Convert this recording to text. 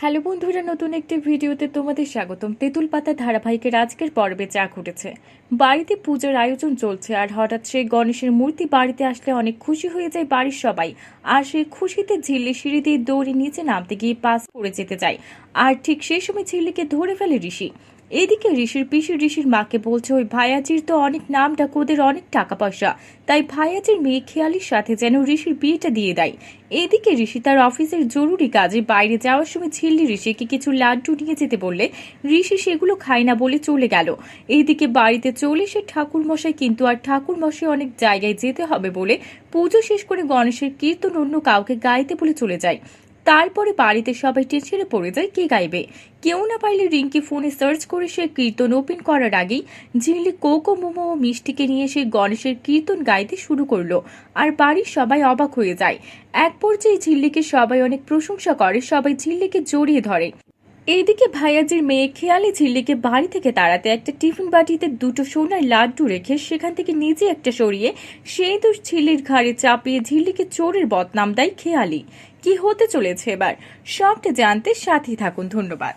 Hello বন্ধুরা, নতুন একটি ভিডিওতে তোমাদের স্বাগতম। তেঁতুল পাতা ধারাবাহিকের আজকের পর্বে চা ঘটেছে। বাড়িতে পূজার আয়োজন চলছে আর হঠাৎ সেই গণেশের মূর্তি বাড়িতে আসলে অনেক খুশি হয়ে যায় বাড়ির সবাই। আর সেই খুশিতে ঝিল্লি সিঁড়ি দিয়ে দৌড়ে নিচে নামতে গিয়ে পাস পড়ে যেতে যায় আর ঠিক সেই সময় ঝিল্লিকে ধরে ফেলে ঋষি। এদিকে ঋষির পিসি ঋষির মাকে বলছে, ওই ভাইয়াজির তো অনেক নাম ডাক ওদের অনেক টাকা পয়সা তাই ভাইয়াজির মেয়ে খেয়ালির সাথে যেন ঋষির বিয়েটা দিয়ে দেয়। এদিকে ঋষি তার অফিসের জরুরি কাজে বাইরে যাওয়ার সময় ঝিল্লি ঋষিকে কিছু লাড্ডু নিয়ে যেতে বললে ঋষি সেগুলো খায় না বলে চলে গেল। এইদিকে বাড়িতে চলে সে ঠাকুর মশাই কিন্তু আর ঠাকুর মশাই অনেক জায়গায় যেতে হবে বলে পুজো শেষ করে গণেশের কীর্তন অন্য কাউকে গাইতে বলে চলে যায়। তারপরে বাড়িতে সবাই টেনশনে পড়ে যায় কে গাইবে। কেউ না পাইলে রিঙ্কি ফোনে সার্চ করে সে কীর্তন ওপেন করার আগেই ঝিল্লি কোকো মোমো ও মিষ্টিকে নিয়ে সে গণেশের কীর্তন গাইতে শুরু করল আর বাড়ির সবাই অবাক হয়ে যায়। এক পর্যায়ে ঝিল্লিকে সবাই অনেক প্রশংসা করে, সবাই ঝিল্লিকে জড়িয়ে ধরে। এইদিকে ভাইয়াজির মেয়ে খেয়ালি ঝিল্লিকে বাড়ি থেকে তাড়াতে একটা টিফিন বাটিতে দুটো সোনার লাড্ডু রেখে সেখান থেকে নিজে একটা সরিয়ে সেই দোষ ঝিল্লির ঘাড়ে চাপিয়ে ঝিল্লিকে চোরের বদনাম দেয় খেয়ালি। কি হতে চলেছে এবার? সবটা জানতে সাথী থাকুন, ধন্যবাদ।